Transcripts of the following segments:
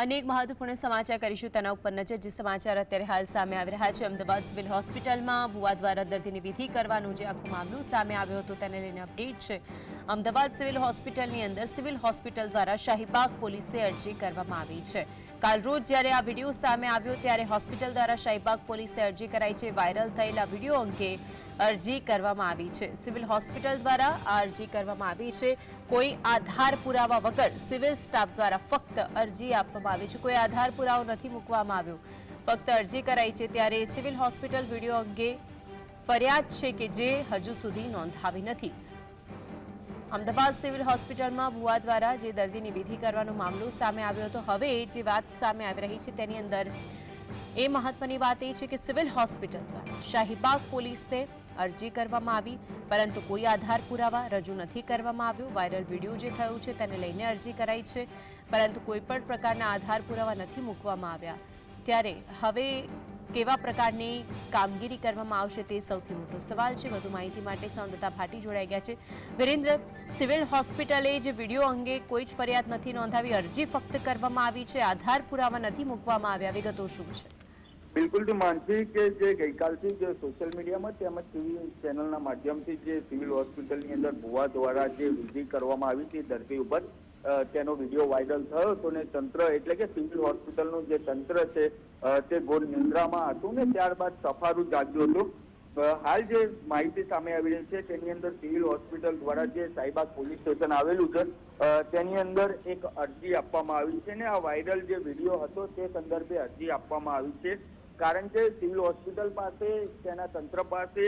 અનેક મહત્વપૂર્ણ સમાચાર કરીશું તેના ઉપર નજર, જે સમાચાર અત્યારે હાલ સામે આવી રહ્યા છે. અમદાવાદ સિવિલ હોસ્પિટલમાં ભુવા દ્વારા દર્દીની વિધિ કરવાનું જે આખું મામલું સામે આવ્યું હતું તેને લઈને અપડેટ છે. અમદાવાદ સિવિલ હોસ્પિટલની અંદર સિવિલ હોસ્પિટલ દ્વારા શાહીબાગ પોલીસે અરજી કરવામાં આવી છે. કાલ રોજ જ્યારે આ વીડિયો સામે આવ્યો, ત્યારે હોસ્પિટલ દ્વારા શાહીબાગ પોલીસે અરજી કરાઈ છે. વાયરલ થયેલા વીડિયો અંગે અરજી કરવામાં આવી છે. સિવિલ હોસ્પિટલ દ્વારા આ અરજી કરવામાં આવી છે. કોઈ આધાર પુરાવા વગર સિવિલ સ્ટાફ દ્વારા ફક્ત અરજી આપવામાં આવી છે. કોઈ આધાર પુરાવો નથી મૂકવામાં આવ્યો. ફક્ત અરજી કરાઈ છે ત્યારે સિવિલ હોસ્પિટલ વીડિયો અંગે ફરિયાદ છે કે જે હજુ સુધી નોંધાવી નથી. અમદાવાદ સિવિલ હોસ્પિટલમાં ભુવા દ્વારા જે દર્દીની વિધિ કરવાનો મામલો સામે આવ્યો હતો. હવે જે વાત સામે આવી રહી છે તેની અંદર એ મહત્વની વાત એ છે કે સિવિલ હોસ્પિટલ દ્વારા શાહીબાગ પોલીસને અરજી કરવામાં આવી, પરંતુ કોઈ આધાર પુરાવા રજૂ નથી કરવામાં આવ્યો. વાયરલ વીડિયો જે થયું છે તેને લઈને અરજી કરાઈ છે, પરંતુ કોઈ પણ પ્રકારના આધાર પુરાવા નથી મૂકવામાં આવ્યા. ત્યારે હવે કેવા પ્રકારની કામગીરી કરવામાં આવશે તે સૌથી મોટો સવાલ છે. વધુ માહિતી માટે સંવાદદાતા ભાટી જોડાઈ ગયા છે. વિરેન્દ્ર, સિવિલ હોસ્પિટલે જે વીડિયો અંગે કોઈ જ ફરિયાદ નથી નોંધાવી, અરજી ફક્ત કરવામાં આવી છે. આધાર પુરાવા નથી મૂકવામાં આવ્યા. વિગતો શું છે? બિલકુલથી માનસી કે જે ગઈકાલથી જે સોશિયલ મીડિયામાં તેમજ ટીવી ચેનલના માધ્યમથી જે સિવિલ હોસ્પિટલની અંદર ભુવા દ્વારા જે વિધિ કરવામાં આવી હતી દર્દી ઉપર તેનો વીડિયો વાયરલ થયો હતો ને તંત્ર એટલે કે સિવિલ હોસ્પિટલનું જે તંત્ર છે તે ઘોર નિંદ્રામાં હતું ને ત્યારબાદ સફારું જાગ્યું હતું. હાલ જે માહિતી સામે આવી રહી છે તેની અંદર સિવિલ હોસ્પિટલ દ્વારા જે સાઈબાગ પોલીસ સ્ટેશન આવેલું છે તેની અંદર એક અરજી આપવામાં આવી છે ને આ વાયરલ જે વીડિયો હતો તે સંદર્ભે અરજી આપવામાં આવી છે. કારણ કે સિવિલ હોસ્પિટલ પાસે, તેના તંત્ર પાસે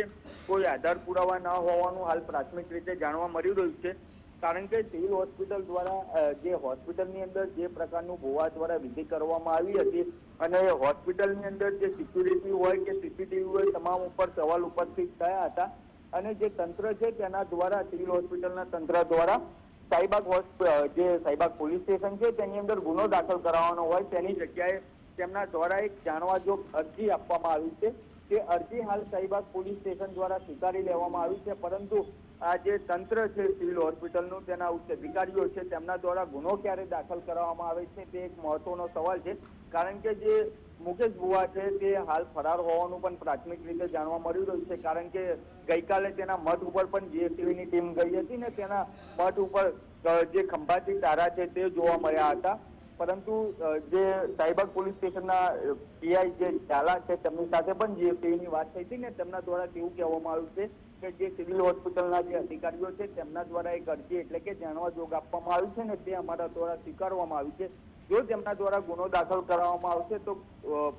કોઈ આધાર પુરાવા ન હોવાનું હાલ પ્રાથમિક રીતે જાણવા મળી રહ્યું છે. કારણ કે સિવિલ હોસ્પિટલ દ્વારા જે હોસ્પિટલની અંદર જે પ્રકારનું ગોવા દ્વારા વિધિ કરવામાં આવી હતી અને હોસ્પિટલની અંદર જે સિક્યુરિટી હોય કે સીસીટીવી હોય, તમામ ઉપર સવાલ ઉપસ્થિત થયા હતા. અને જે તંત્ર છે, તેના દ્વારા, સિવિલ હોસ્પિટલના તંત્ર દ્વારા સાઈબાગ હોસ્પ જે સાઈબાગ પોલીસ સ્ટેશન છે, તેની અંદર ગુનો દાખલ કરાવવાનો હોય, તેની જગ્યાએ તેમના દ્વારા એક જાણવા જોગ અરજી આપવામાં આવી છે તે અરજી હાલ શાહીબાગ પોલીસ સ્ટેશન દ્વારા સ્વીકારી લેવામાં આવી છે, પરંતુ આ જે તંત્ર છે, સિવિલ હોસ્પિટલનું, તેના ઉચ્ચ અધિકારીઓ છે, તેમના દ્વારા ગુનો ક્યારે દાખલ કરવામાં આવે છે, તે એક મહત્વનો સવાલ છે. કારણ કે જે મુકેશ ભુવા છે, તે હાલ ફરાર હોવાનું પણ પ્રાથમિક રીતે જાણવા મળી રહ્યું છે. કારણ કે ગઈકાલે તેના મઠ ઉપર પણ જીએસટીવીની ટીમ ગઈ હતી ને તેના મઠ ઉપર જે ખંભાતી તારા છે, તે જોવા મળ્યા હતા. પરંતુ જે સાયબર પોલીસ સ્ટેશનના પીઆઈ જે ઝાલા છે, તેમની સાથે પણ જીએસટીવીની વાત થઈ હતી ને તેમના દ્વારા એવું કહેવામાં આવ્યું છે કે જે સિવિલ હોસ્પિટલના જે અધિકારીઓ છે તેમના દ્વારા એક અરજી એટલે કે જાણવા જોગ આપવામાં આવ્યું છે ને તે અમારા દ્વારા સ્વીકારવામાં આવી છે. જો તેમના દ્વારા ગુનો દાખલ કરવામાં આવશે, તો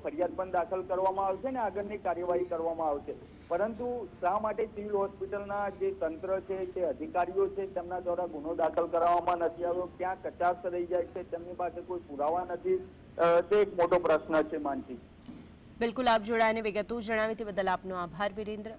ફરિયાદ પણ દાખલ કરવામાં આવશે ને આગળની કાર્યવાહી કરવામાં આવશે. પરંતુ શા માટે સિવિલ હોસ્પિટલના જે તંત્ર છે, જે અધિકારીઓ છે, તેમના દ્વારા ગુનો દાખલ કરવામાં નથી આવ્યો? ક્યાં કચાશ રહી જાય છે? તેમની પાસે કોઈ પુરાવા નથી? તે એક મોટો પ્રશ્ન છે, માનસી. બિલકુલ, આપ જોડાઈને વિગતો જણાવી તે બદલ આપનો આભાર, વિરેન્દ્ર.